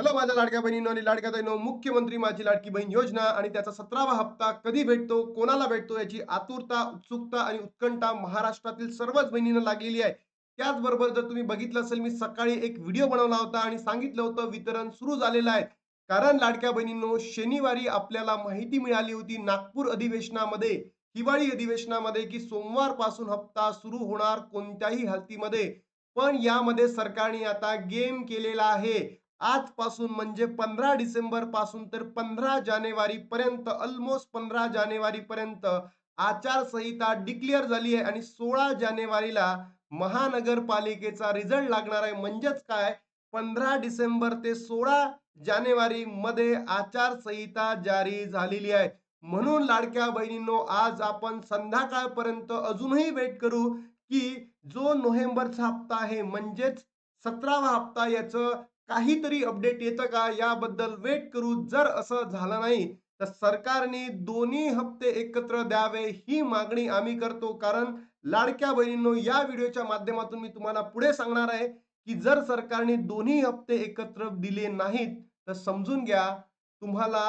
Hello माझ्या लाडक्या बहिणीनो आणि लाडक्या बहिणींनो मुख्यमंत्री माझी लाडकी बहीण योजना आणि त्याचा सतरावा हप्ता कधी भेटतो कोणाला भेटतो याची आतुरता उत्सुकता आणि उत्कंठा महाराष्ट्रातील सर्वच बहिणींना लागलेली आहे. त्याचबरोबर जर तुम्ही बघितलं असेल मी सकाळी एक व्हिडिओ बनवला होता आणि सांगितलं होतं वितरण सुरू झालेलं आहे. कारण लाडक्या बहिणींनो शनिवारी आपल्याला माहिती मिळाली होती नागपूर अधिवेशनामध्ये हिवाळी अधिवेशनामध्ये की सोमवारपासून हप्ता सुरू होणार कोणत्याही हालतीमध्ये. पण यामध्ये सरकारने आता गेम केलेला आहे. आजपासून म्हणजे पंधरा डिसेंबरपासून तर पंधरा जानेवारी पर्यंत ऑलमोस्ट पंधरा जानेवारी पर्यंत आचारसंहिता डिक्लेअर झाली आहे आणि सोळा जानेवारीला महानगरपालिकेचा रिझल्ट लागणार आहे. म्हणजेच काय? पंधरा डिसेंबर ते सोळा जानेवारी मध्ये आचारसंहिता जारी झालेली आहे. म्हणून लाडक्या बहिणींनो आज आपण संध्याकाळपर्यंत अजूनही वेट करू की जो नोव्हेंबरचा हप्ता आहे म्हणजेच सतरावा हप्ता याचं काहीतरी अपडेट येतं का? याबद्दल वेट करू. जर असं झालं नाही तर सरकारने दोन्ही हप्ते एकत्र द्यावे ही मागणी आम्ही करतो. कारण लाडक्या बहिणींनो या व्हिडिओच्या माध्यमातून मी तुम्हाला पुढे सांगणार आहे की जर सरकारने दोन्ही हप्ते एकत्र दिले नाहीत तर समजून घ्या तुम्हाला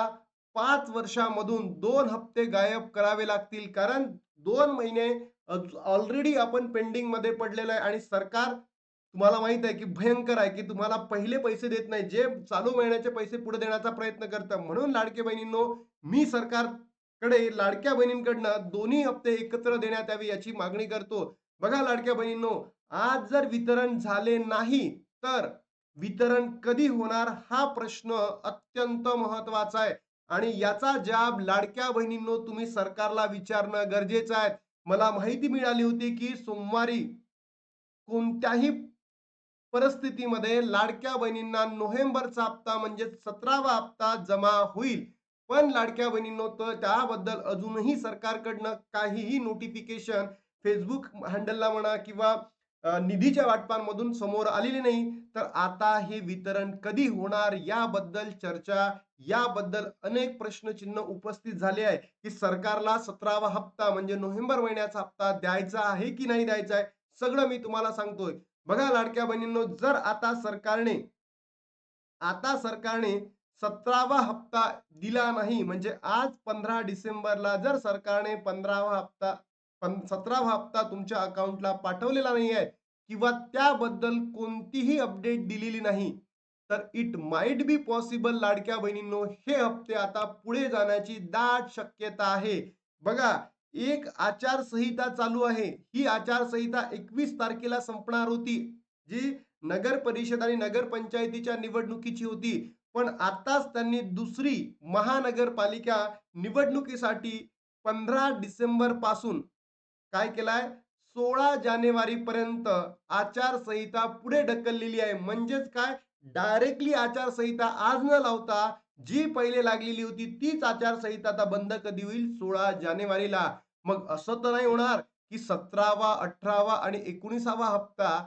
पाच वर्षामधून दोन हप्ते गायब करावे लागतील. कारण दोन महिने ऑलरेडी आपण पेंडिंगमध्ये पडलेलं आहे आणि सरकार तुम्हाला माहीत आहे की भयंकर आहे की तुम्हाला पहिले पैसे देत नाही जे चालू महिन्याचे पैसे पुढे देण्याचा प्रयत्न करतं. म्हणून लाडके बहिणींनो मी सरकारकडे लाडक्या बहिणींकडनं दोन्ही हप्ते एकत्र देण्यात यावे याची मागणी करतो. बघा लाडक्या बहिणींनो आज जर वितरण झाले नाही तर वितरण कधी होणार हा प्रश्न अत्यंत महत्त्वाचा आहे. आणि याचा जाब लाडक्या बहिणींनो तुम्ही सरकारला विचारणं गरजेचं आहे. मला माहिती मिळाली होती की सोमवारी कोणत्याही परिस्थितीमध्ये लाडक्या बहिणींना नोव्हेंबरचा हप्ता म्हणजे सतरावा हप्ता जमा होईल. पण लाडक्या बहिणींनो तर त्याबद्दल अजूनही सरकारकडनं काहीही नोटिफिकेशन फेसबुक हँडलला म्हणा किंवा निधीच्या वाटपांमधून समोर आलेली नाही. तर आता हे वितरण कधी होणार याबद्दल चर्चा याबद्दल अनेक प्रश्नचिन्ह उपस्थित झाले आहे की सरकारला सतरावा हप्ता म्हणजे नोव्हेंबर महिन्याचा हप्ता द्यायचा आहे की नाही द्यायचा आहे सगळं मी तुम्हाला सांगतोय. बघा लाडक्या बहिणींनो जर आता सरकारने आता सरकारने सतरावा हप्ता दिला नाही म्हणजे आज पंधरा डिसेंबरला जर सरकारने पंधरावा हप्ता पण सतरावा हप्ता तुमच्या अकाउंटला पाठवलेला नाही आहे किंवा त्याबद्दल कोणतीही अपडेट दिलेली नाही तर इट माइट बी पॉसिबल लाडक्या बहिणींनो हे हप्ते आता पुढे जाण्याची दाट शक्यता आहे. बघा एक आचारसंहिता चालू आहे. ही आचारसंहिता एकवीस तारखेला संपणार होती जी नगर परिषद आणि नगरपंचायतीच्या निवडणुकीची होती. पण आताच त्यांनी दुसरी महानगरपालिका निवडणुकीसाठी पंधरा डिसेंबरपासून काय केलाय? सोळा जानेवारी पर्यंत आचारसंहिता पुढे ढकललेली आहे. म्हणजेच काय? डायरेक्टली आचारसंहिता आज न लावता जी पहिले लागलेली होती तीच आचारसंहिता आता बंद कधी होईल? सोळा जानेवारीला. मग असं तर नाही होणार की सतरावा अठरावा आणि एकोणीसावा हप्ता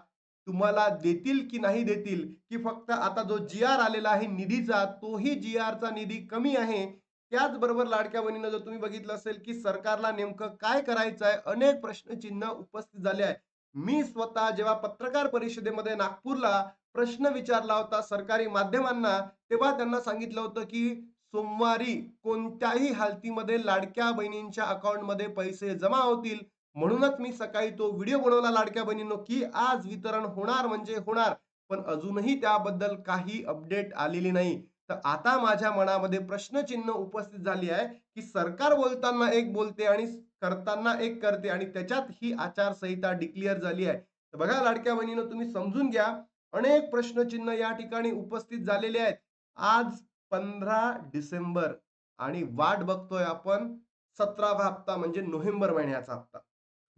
तुम्हाला देतील की नाही देतील? की फक्त आता जो जी आर आलेला आहे निधीचा तोही जी आरचा निधी कमी आहे? त्याचबरोबर लाडक्या बहिणीनं जर तुम्ही बघितलं असेल की सरकारला नेमकं काय करायचं आहे अनेक प्रश्नचिन्ह उपस्थित झाले आहे मी स्वतः जेव्हा पत्रकार परिषदेमध्ये नागपूरला प्रश्न विचारला होता सरकारी माध्यमांना तेव्हा त्यांना सांगितलं होतं की सोमवारी कोणत्याही हालतीमध्ये लाडक्या बहिणींच्या अकाउंटमध्ये पैसे जमा होतील. म्हणूनच मी सकाळी तो व्हिडिओ बनवला लाडक्या बहिणींनो की आज वितरण होणार म्हणजे होणार पण अजूनही त्याबद्दल काही अपडेट आलेली नाही. तर आता माझ्या मनामध्ये प्रश्नचिन्ह उपस्थित झाली आहे की सरकार बोलताना एक बोलते आणि करताना एक करते आणि त्याच्यात ही आचारसंहिता डिक्लेअर झाली आहे. तर बघा लाडक्या बहिणीनं तुम्ही समजून घ्या. अनेक प्रश्नचिन्ह या ठिकाणी उपस्थित झालेले आहेत. आज पंधरा डिसेंबर आणि वाट बघतोय आपण सतरावा हप्ता म्हणजे नोव्हेंबर महिन्याचा हप्ता.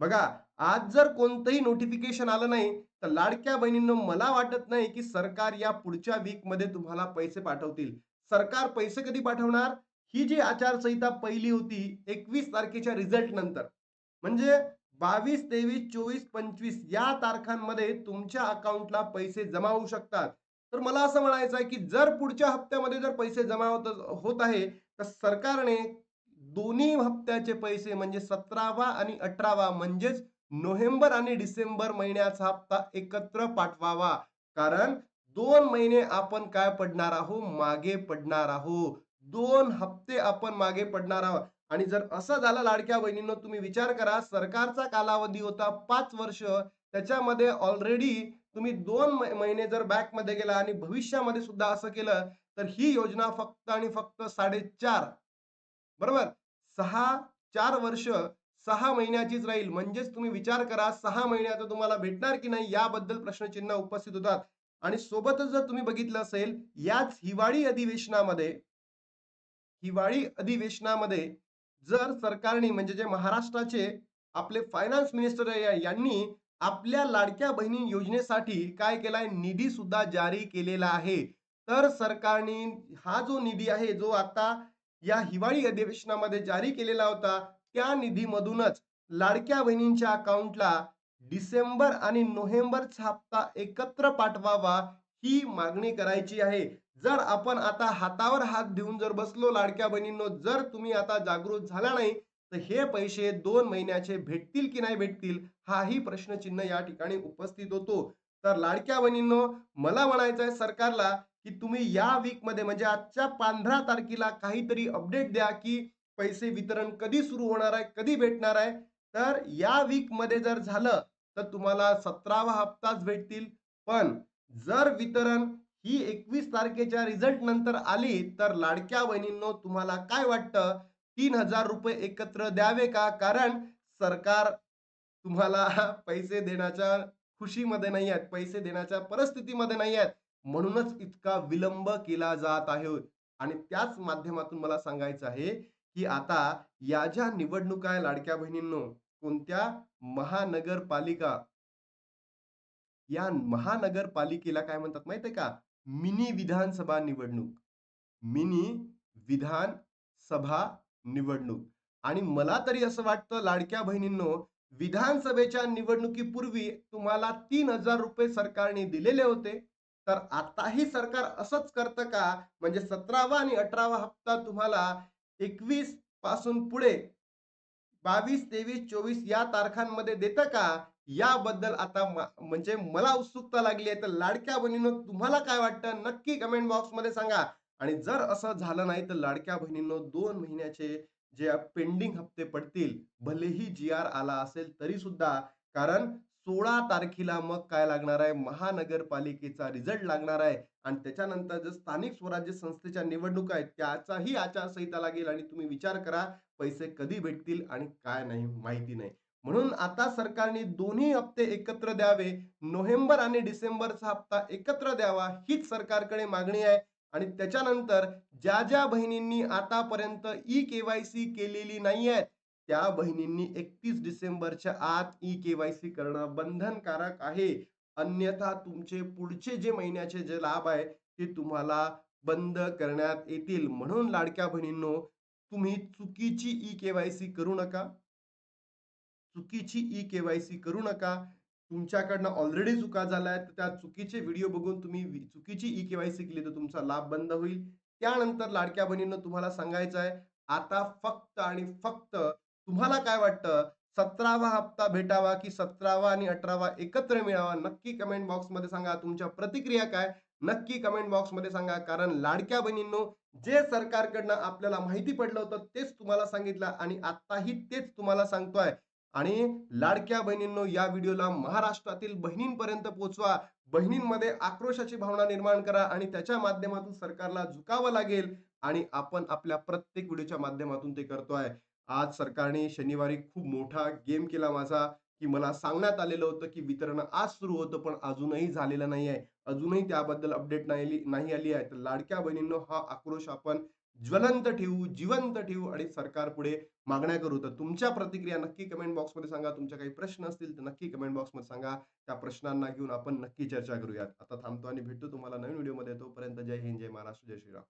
बघा आज जर कोणतंही नोटिफिकेशन आलं नाही तर लाडक्या बहिणींनो मला वाटत नाही की सरकार या पुढच्या वीकमध्ये तुम्हाला पैसे पाठवतील. सरकार पैसे कधी पाठवणार? ही जी आचारसंहिता पहिली होती एकवीस तारखेच्या रिझल्ट नंतर. म्हणजे बावीस तेवीस चोवीस पंचवीस या तारखांमध्ये तुमच्या अकाउंटला पैसे जमा होऊ शकतात. तर मला असं म्हणायचं आहे की जर पुढच्या हप्त्यामध्ये जर पैसे जमा होत होत आहे तर सरकारने दोन्ही हप्त्याचे पैसे म्हणजे सतरावा आणि अठरावा म्हणजेच नोव्हेंबर आणि डिसेंबर महिन्याचा हप्ता एकत्र पाठवावा. कारण दोन महिने आपण काय पडणार आहोत? मागे पडणार आहोत. दोन हप्ते आपण मागे पडणार आहोत. आणि जर असं झालं लाडक्या बहिणींनो तुम्ही विचार करा सरकारचा कालावधी होता पाच वर्ष. त्याच्यामध्ये ऑलरेडी तुम्ही दोन महिने जर बॅकमध्ये गेला आणि भविष्यामध्ये सुद्धा असं केलं तर ही योजना फक्त आणि फक्त साडेचार बरोबर? सहा चार वर्ष सहा महिन्याचीच राहील. म्हणजेच तुम्ही विचार करा सहा महिन्यात तुम्हाला भेटणार की नाही याबद्दल प्रश्नचिन्ह उपस्थित होतात. आणि सोबतच जर तुम्ही बघितलं असेल याच हिवाळी अधिवेशनामध्ये हिवाळी अधिवेशनामध्ये जर सरकारने म्हणजे जे महाराष्ट्राचे आपले फायनान्स मिनिस्टर यांनी आपल्या लाडक्या बहिणी योजनेसाठी काय केलाय? निधी सुद्धा जारी केलेला आहे. तर सरकारने हा जो निधी आहे जो आता या हिवाळी अधिवेशनामध्ये जारी केलेला होता त्या निधीमधूनच लाडक्या बहिणींच्या अकाउंटला डिसेंबर आणि नोव्हेंबरचा हप्ता एकत्र पाठवावा ही मागणी करायची आहे. जर आपण आता हातावर हात देऊन जर बसलो लाडक्या बहिणींनो जर तुम्ही आता जागृत झाला नाही तर हे पैसे दोन महिन्याचे भेटतील की नाही भेटतील हाही प्रश्नचिन्ह या ठिकाणी उपस्थित होतो. तर लाडक्या बहिणींनो मला म्हणायचं आहे सरकारला की तुम्ही या वीकमध्ये म्हणजे आजच्या पंधरा तारखेला काहीतरी अपडेट द्या की पैसे वितरण कधी सुरू होणार आहे कधी भेटणार आहे. तर या वीकमध्ये जर झालं तर तुम्हाला सतरावा हप्ताच भेटतील. पण जर वितरण ही एकवीस तारखेच्या रिझल्ट नंतर आली तर लाडक्या बहिणींनो तुम्हाला काय वाटतं? तीन हजार रुपये एकत्र द्यावे का? कारण सरकार तुम्हाला पैसे देण्याच्या खुशीमध्ये नाही आहेत पैसे देण्याच्या परिस्थितीमध्ये नाही आहेत. म्हणूनच इतका विलंब केला जात आहे. आणि त्याच माध्यमातून मला सांगायचं आहे की आता या ज्या निवडणुका आहे लाडक्या बहिणींनो कोणत्या महानगरपालिका या महानगरपालिकेला काय म्हणतात माहितीये का? मिनी विधानसभा निवडणूक. मिनी विधानसभा निवडणूक. आणि मला तरी असं वाटतं लाडक्या बहिणींनो विधानसभेच्या निवडणुकीपूर्वी तुम्हाला तीन हजार रुपये सरकारने दिलेले होते. तर आताही सरकार असंच करतं का? म्हणजे सतरावा आणि अठरावा हप्ता तुम्हाला एकवीसपासून पुढे बावीस तेवीस चोवीस या तारखांमध्ये देतं का? याबद्दल आता म्हणजे मला उत्सुकता लागली आहे. तर लाडक्या बहिणींनो तुम्हाला काय वाटतं? नक्की कमेंट बॉक्समध्ये सांगा. आणि जर असं झालं नाही तर लाडक्या बहिणींनो दोन महिन्याचे जे पेंडिंग हप्ते पडतील भलेही जी आर आला असेल तरी सुद्धा कारण सोळा तारखेला मग काय लागणार आहे? महानगरपालिकेचा रिझल्ट लागणार आहे आणि त्याच्यानंतर जे स्थानिक स्वराज्य संस्थेच्या निवडणूक आहेत त्याचाही आचारसंहिता लागेल आणि तुम्ही विचार करा पैसे कधी भेटतील आणि काय नाही माहिती नाही. म्हणून आता सरकारने दोन्ही हप्ते एकत्र द्यावे. नोव्हेंबर आणि डिसेंबरचा हप्ता एकत्र द्यावा हीच सरकारकडे मागणी आहे. आणि त्याच्यानंतर ज्या ज्या बहिणींनी आतापर्यंत ई केवायसी केलेली नाही आहेत त्या बहिणींनी एकतीस डिसेंबरच्या आत ई केवायसी करणं बंधनकारक आहे. अन्यथा तुमचे पुढचे जे महिन्याचे जे लाभ आहे ते तुम्हाला बंद करण्यात येतील. म्हणून लाडक्या बहिणींनो तुम्ही चुकीची ई केवायसी करू नका. चुकीची ई केवायसी करू नका. तुमच्याकडनं ऑलरेडी चुका झाल्या आहेत तर त्या चुकीचे व्हिडिओ बघून तुम्ही चुकीची ई केवायसी केली तर तुमचा लाभ बंद होईल. त्यानंतर लाडक्या बहिणींना तुम्हाला सांगायचं आहे आता फक्त आणि फक्त तुम्हाला काय वाटतं? सतरावा हप्ता भेटावा की सतरावा आणि अठरावा एकत्र मिळावा? नक्की कमेंट बॉक्समध्ये सांगा. तुमच्या प्रतिक्रिया काय? नक्की कमेंट बॉक्समध्ये सांगा. कारण लाडक्या बहिणींनो जे सरकारकडनं आपल्याला माहिती पडलं होतं तेच तुम्हाला सांगितलं आणि आताही तेच तुम्हाला सांगतोय. आणि लाडक्या बहिणींनो या व्हिडिओला महाराष्ट्रातील बहिणींपर्यंत पोहोचवा बहिणींमध्ये आक्रोशाची भावना निर्माण करा आणि त्याच्या माध्यमातून सरकारला झुकावं लागेल आणि आपण आपल्या प्रत्येक व्हिडिओच्या माध्यमातून ते करतोय. आज सरकारने शनिवारी खूप मोठा गेम केला माझा की मला सांगण्यात आलेलं होतं की वितरण आज सुरू होतं पण अजूनही झालेलं नाही आहे अजूनही त्याबद्दल अपडेट नाही आली- नाही आली आहे. तर लाडक्या बहिणींनो हा आक्रोश आपण ज्वलंत ठेवू जिवंत ठेवू आणि सरकार पुढे मागण्या करू. तर तुमच्या प्रतिक्रिया नक्की कमेंट बॉक्समध्ये सांगा. तुमच्या काही प्रश्न असतील तर नक्की कमेंट बॉक्समध्ये सांगा. त्या प्रश्नांना घेऊन आपण नक्की चर्चा करूयात. आता थांबतो आणि भेटतो तुम्हाला नवीन व्हिडिओमध्ये तोपर्यंत जय हिंद जय महाराष्ट्र जय श्रीराम.